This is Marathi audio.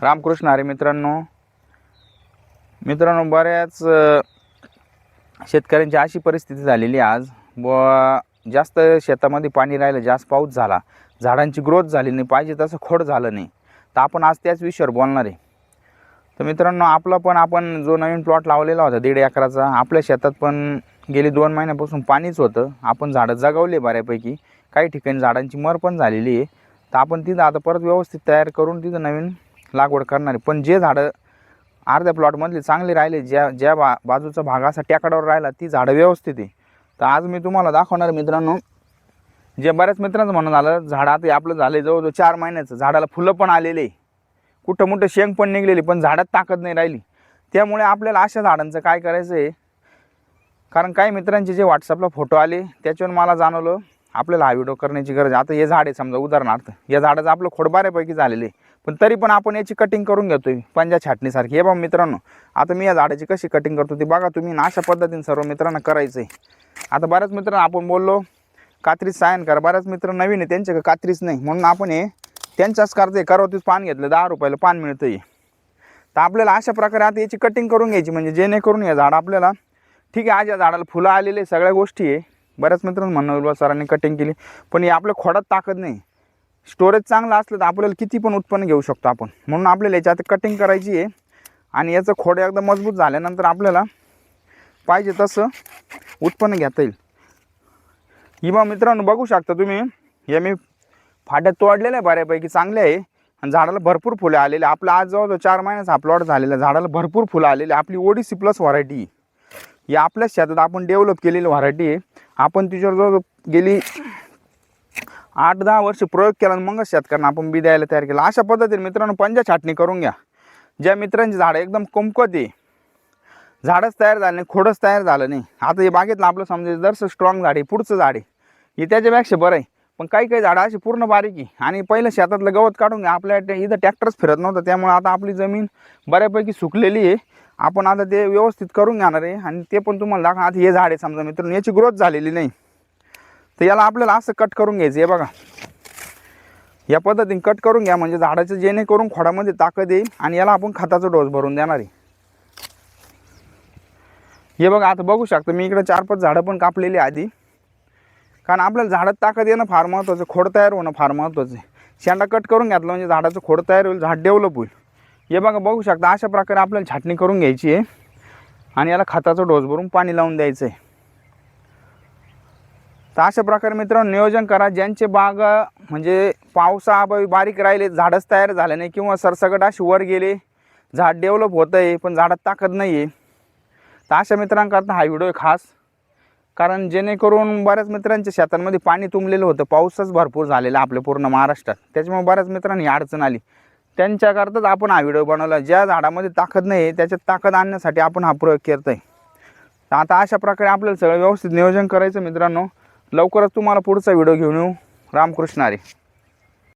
रामकृष्ण अरे मित्रांनो. मित्रांनो बऱ्याच शेतकऱ्यांची अशी परिस्थिती झालेली आहे आज. व जास्त शेतामध्ये पाणी राहिलं जास्त पाऊस झाला. झाडांची ग्रोथ झाली नाही पाहिजे तसं खोड झालं नाही. तर आपण आज त्याच विषयावर बोलणार आहे. तर मित्रांनो आपला पण आपण जो नवीन प्लॉट लावलेला होता दीड एकराचा आपल्या शेतात पण गेली दोन महिन्यापासून पाणीच होतं. आपण झाडं जगवले बऱ्यापैकी. काही ठिकाणी झाडांची मर पण झालेली आहे. तर आपण तिथं आता परत व्यवस्थित तयार करून तिथं नवीन लागवड करणार. आहे पण जे झाडं अर्ध्या प्लॉटमधले चांगले राहिले ज्या ज्या बा बाजूचा भाग असा टॅकडावर राहिला ती झाडं व्यवस्थित आहे. तर आज मी तुम्हाला दाखवणार मित्रांनो जे बऱ्याच मित्रांचं म्हणणं झालं झाड आता आपलं झालं जवळजवळ चार महिन्याचं. झाडाला फुलं पण आलेले कुठं मोठं शेंग पण निघलेली पण झाडात ताकद नाही राहिली. त्यामुळे आपल्याला अशा झाडांचं काय करायचं आहे कारण काही मित्रांचे जे व्हॉट्सअपला फोटो आले त्याच्यावर मला जाणवलं आपल्याला हा व्हिडिओ करण्याची गरज आहे. आता हे झाड आहे समजा उदाहरणार्थ या झाडाचं आपलं खोड बऱ्यापैकी झालेलं आहे. पण तरी पण आपण याची कटिंग करून घेतोय पंजा छाटणीसारखी. हे बा मित्रांनो आता मी या झाडाची कशी कटिंग करतो ती बघा तुम्ही. अशा पद्धतीने सर्व मित्रांना करायचं आहे आता बऱ्याच मित्रांना आपण बोललो कात्रीच सायन करा. बऱ्याच मित्र नवीन आहे त्यांच्याकडे कात्रीच नाही. म्हणून आपण हे त्यांच्याच करते करवतीच पान घेतलं दहा रुपयाला पान मिळतं आहे तर आपल्याला अशा प्रकारे आता याची कटिंग करून घ्यायची. म्हणजे जेणेकरून हे झाड आपल्याला ठीक आहे आज या झाडाला फुलं आलेले सगळ्या गोष्टी आहे. बऱ्याच मित्रांनो म्हणणं सरांनी कटिंग केली. पण हे आपल्या खोडात ताकद नाही. स्टोरेज चांगलं असलं तर आपल्याला किती पण उत्पन्न घेऊ शकतो आपण. म्हणून आपल्याला याच्यात कटिंग करायची आहे. आणि याचं खोडं एकदा मजबूत झाल्यानंतर आपल्याला पाहिजे तसं उत्पन्न घेता येईल. ही बा मित्रांनो बघू शकता तुम्ही हे मी फाट्यात तोडलेलं आहे बऱ्यापैकी चांगले आहे. आणि झाडाला भरपूर फुलं आलेले आपला आज जवळ चार महिन्याचा प्लॉट झालेला आहे. झाडाला भरपूर फुलं आलेली आहे. आपली ओडीसी प्लस व्हरायटी ही आपल्याच शेतात आपण डेव्हलप केलेली व्हरायटी आहे. आपण तिच्यावर जवळ गेली आठ दहा वर्ष प्रयोग केला आणि मगच शेतकऱ्यांना आपण बी द्यायला तयार केला. अशा पद्धतीने मित्रांनो पंजा छाटणी करून घ्या. ज्या मित्रांची झाडं एकदम कुमकत झाडच तयार झालं नाही खोडच तयार झालं नाही. आता हे बागेतलं आपलं समजा जरसं स्ट्रॉंग झाड आहे पुढचं झाड आहे हे त्याच्यापेक्षा बरं आहे. पण काही काही झाडं अशी पूर्ण बारीक आहे. आणि पहिलं शेतातलं गवत काढून घ्या. आपल्या इथं ट्रॅक्टरच फिरत नव्हतं. त्यामुळे आता आपली जमीन बऱ्यापैकी सुकलेली आहे. आपण आता ते व्यवस्थित करून घेणार आहे आणि ते पण तुम्हाला दाखवा आता हे झाड आहे समजा मित्रांनो याची ग्रोथ झालेली नाही. तर याला आपल्याला असं कट करून घ्यायचं आहे बघा. या पद्धतीने कट करून घ्या म्हणजे झाडाचं जेणेकरून खोडामध्ये ताकद येईल आणि याला आपण खताचा डोस भरून देणार आहे. हे बघा आता बघू शकतो मी इकडे चार पाच झाडं पण कापलेली आधी. कारण आपल्याला झाडात ताकद येणं फार महत्त्वाचं खोड तयार होणं फार महत्त्वाचं आहे. शेंडा कट करून घेतलं म्हणजे झाडाचं खोड तयार होईल झाड डेव्हलप होईल. हे बघा बघू शकता अशा प्रकारे आपल्याला छाटणी करून घ्यायची आहे. आणि याला खताचा डोस भरून पाणी लावून द्यायचं आहे. तर अशा प्रकारे मित्रांनो नियोजन करा. ज्यांचे बाग म्हणजे पावसाअभावी बारीक राहिले झाडच तयार झाले नाही किंवा सरसगट अशी वर गेले झाड डेव्हलप होतं आहे पण झाडात ताकद नाही आहे तर अशा मित्रांकरता हा व्हिडिओ आहे खास. कारण जेणेकरून बऱ्याच मित्रांच्या शेतांमध्ये पाणी तुंबलेलं होतं. पाऊसच भरपूर झालेला आपल्या पूर्ण महाराष्ट्रात. त्याच्यामुळे बऱ्याच मित्रांनी अडचण आली. त्यांच्याकरताच आपण हा व्हिडिओ बनवला. ज्या झाडामध्ये ताकद नाही आहे त्याच्यात ताकद आणण्यासाठी आपण हा प्रयोग करत आहे तर आता अशा प्रकारे आपल्याला सगळं व्यवस्थित नियोजन करायचं मित्रांनो. लवकरच तुम्हाला पुढचा व्हिडिओ घेऊन येऊ. रामकृष्ण आरे